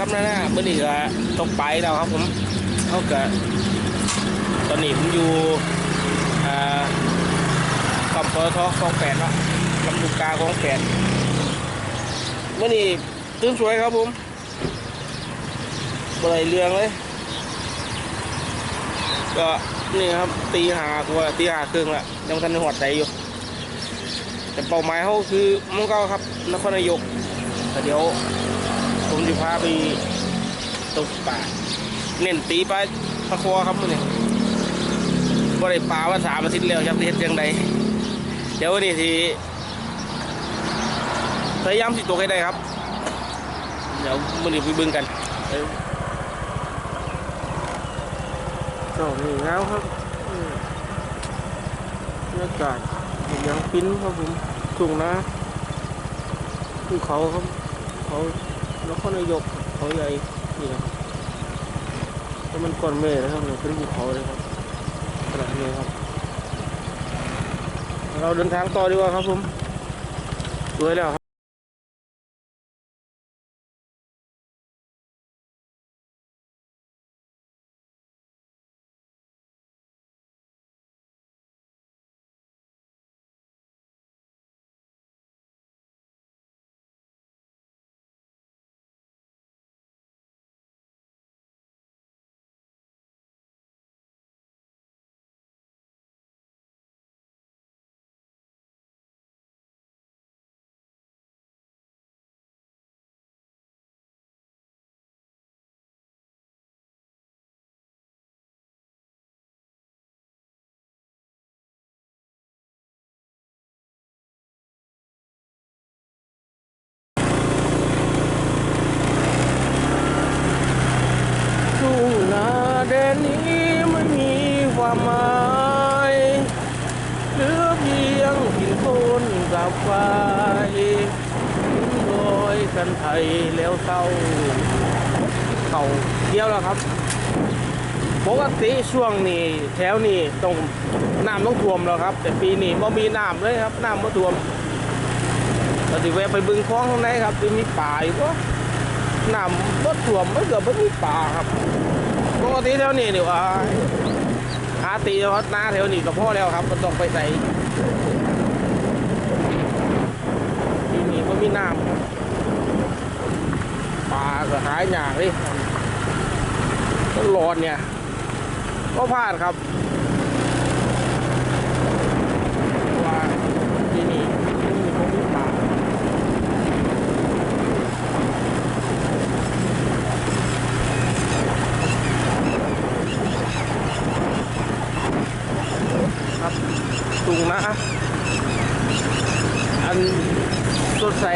ครับนะนะเมื่อนี้ก็ตกไปแล้วครับผมเขากิดตอนนี้ผมอยู่อ่ากับปตทคลองแปดละลำลูกกาคลองแปดเมื่อนี้ตื่นสวยครับผมบริเรืองเลย ก็นี่ครับตีหากว่าตีหาครึ่งละยังทันหอดใจอยู่แต่เป้าหมายเขาคือมันก็ครับนครนายกแต่เดี๋ยว ผมจะพาไปตกป่าเน้นตีปลาปลาคอครับมื้อนี้บ่ได้ปลาว่าสามอาทิตย์แล้วจักเฮ็ดจังไดเดี๋ยววันนี้สิพยายามสิตกให้ได้ครับ เดี๋ยวมื้อนี้ไปเบิ่งกันเอ้ยก็นี่งามครับอืมบรรยากาศยังปิ้นครับผมทุ่งนาภูเขาครับเขา นครนายกเขาใหญ่นี่นะครับแล้วมันก้อนเมฆนะครับเนี่ยเป็นภูเขาเลยครับขนาดนี้ครับ เราเดินทางต่อดีกว่าครับผมสวยแล้ว ช่วงนี้แถวนี้ต้องน้ำต้องท่วมแล้วครับ แต่ปีนี้ไม่มีน้ำเลยครับน้ำไม่ท่วมเราจะแวะไปบึงคลองตรงไหนครับจะมีป่าอยู่ก็น้ำไม่ท่วมไม่เกิดไม่มีป่าครับปกติแถวนี้เดี๋ยว่าหาตีวัดน้าแถวนี้ก็พอแล้วครับมันต้องไปใส่ปีนี้ไม่มีน้ำป่าก็หายยากเลยต้นร้อนเนี่ย ก็พลาดครับว่าที่นี่ที่นี่คงมีป่าครับตุงนะอันสดใส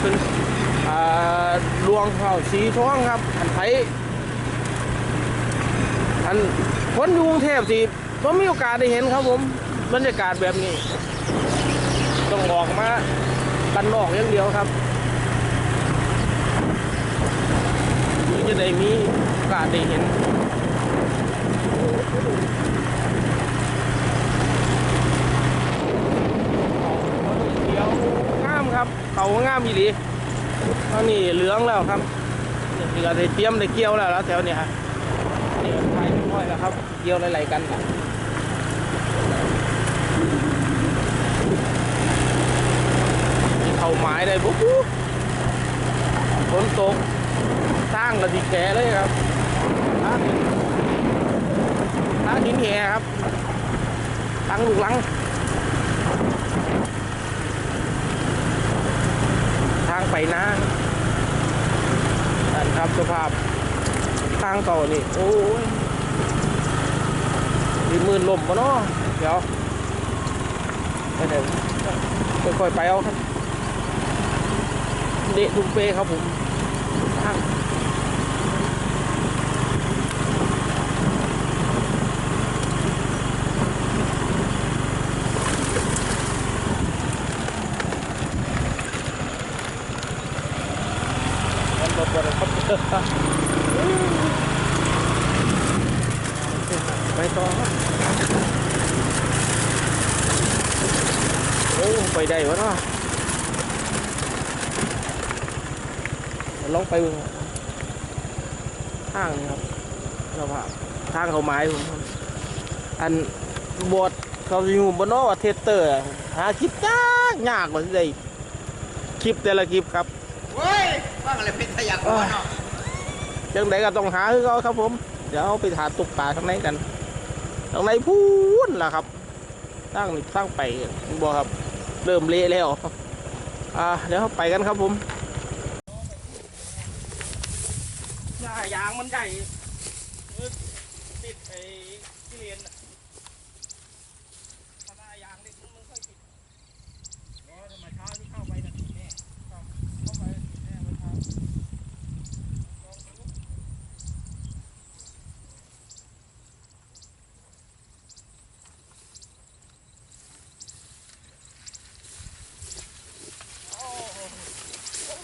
เป็นอ่าลวงเขาสีท้องครับ อันไทย อันคนอยู่กรุงเทพสิผมมีโอกาสได้เห็นครับผมบรรยากาศแบบนี้ ต้องออกมาบันนอกอย่างเดียวครับถึงจะได้มีโอกาสได้เห็นเขียวงามครับเขางามอีหลีตอนนี้เหลืองแล้วครับนี่ก็ได้เตรียมได้เกี่ยวแล้วแล้วแถวเนี้ยนี่ อยแล้วครับเกี่ยวอะไรกันเข่าไม้ได้ปุ๊บฝนตกสร้างกระดิแกเลยครับทาหินทางหินแห่ครับตั้งลูกหลัง ทางไปนานั่นครับสภาพทางต่อนี่ โอ้ย มีหมื่นลมปะเนาะเดี๋ยวเดี๋ยวค่อยๆไปเอาครับเดะทุกเปครับผมทางมันบดบดครับ ไปต่อครับ โอ้ไปได้วะเนาะลองไปเบิ่งทางนี่ครับสภาพทางเขาไม้ผมครับอันบทเขาอยู่บนนอกว่าเทสเตอร์อะหาคลิปยากยากกว่าที่ได้คลิปแต่ละคลิปครับเฮ้ยฟังอะไรเป็นทยากรเนาะจังไดก็ต้องหาคือเขาครับผม เดี๋ยวเอาไปหาตกปลาข้างในกันข้างในพูนล่ะครับตั้งนี่ตั้งไปบ่ครับ เริ่มเละแล้วอ่าเดี๋ยวไปกันครับผมหน้า ยางมันใหญ่ติดไอ้ที่เรียนหน้ายางเล็กมันค่อยติดเพราะธรรมชาติที่เข้าไปนั่นแน่เข้าไปแน่มันทาง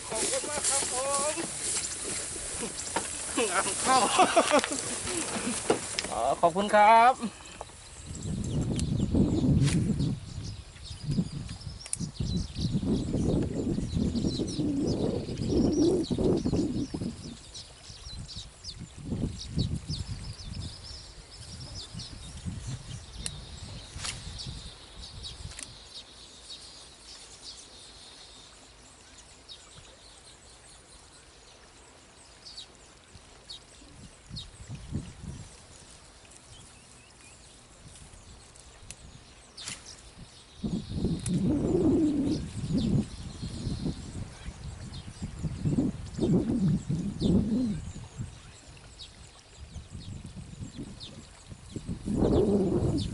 ขอบคุณมากครับผมงาน เข้า ขอบคุณครับ Thank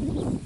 you.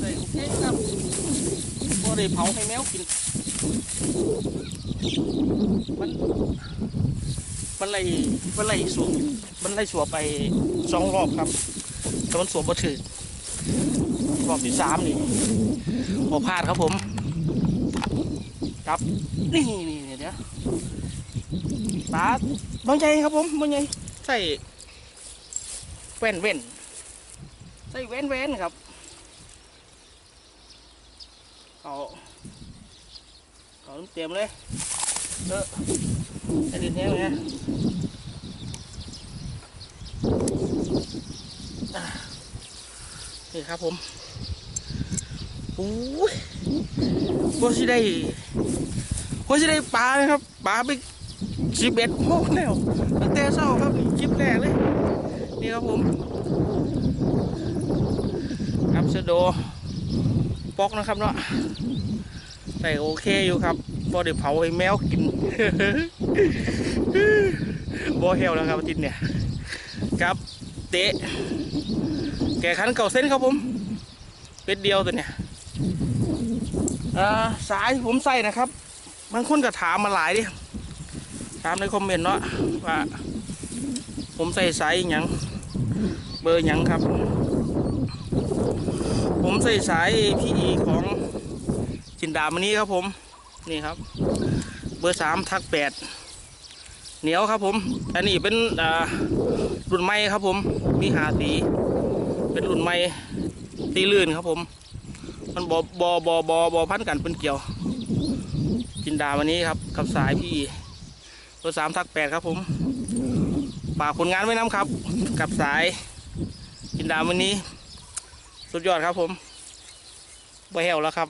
ได้โอเคครับก็ได้เผาให้แมวกิน มันมันไล่มันไล่สวมมันไล่สวมไปสองรอบครับ แต่มันสวมบ่ถึงรอบที่สามนี่พอพลาดครับผม ครับนี่นี่เดี๋ยวปลาบางใจครับผมบางใจใส่แว่นแว่น ใส่แว่นแว่นครับเอาเอาเต็มเลยเออไอ้ดินแห้งเลยนะนี่ครับผมโอ้ยว่าสิได้ว่าสิได้ปลาไหมครับปลาไปสิบเอ็ดโมงแล้วตั้งแต่เช้าครับนี่คลิปแรกเลย นี่ครับผม ครับสะโดปอกนะครับเนาะแต่โอเคอยู่ครับพอได้เผาให้แมวกินบ่เฮวแล้วครับอาทิตย์เนี่ยครับเตะ แก่ขันเก่าเส้นครับผมเป็ดเดียวตัวเนี่ยอ่าสายผมใส่นะครับบางคนก็ถามมาหลายดิถามในคอมเมนต์เนาะว่า ผมใส่สายอย่างเบอร์หยังครับ ผมใส่สายพี่อีของจินดามอนี้ครับผม นี่ครับ เบอร์สามทักแปดเหนียวครับผม อันนี้เป็นรุ่นใหม่ครับผม มีหาสีเป็นรุ่นใหม่ตีลื่นครับผม มันบอบอบอบอบอพันกันเป็นเกี่ยว จินดาวันนี้ครับ กับสายพี่เบอร์สามทักแปดครับผมฝากผลงานไว้น้ำครับ กับสายจินดาวันนี้ สุดยอดครับผมบ่แหวแล้วครับ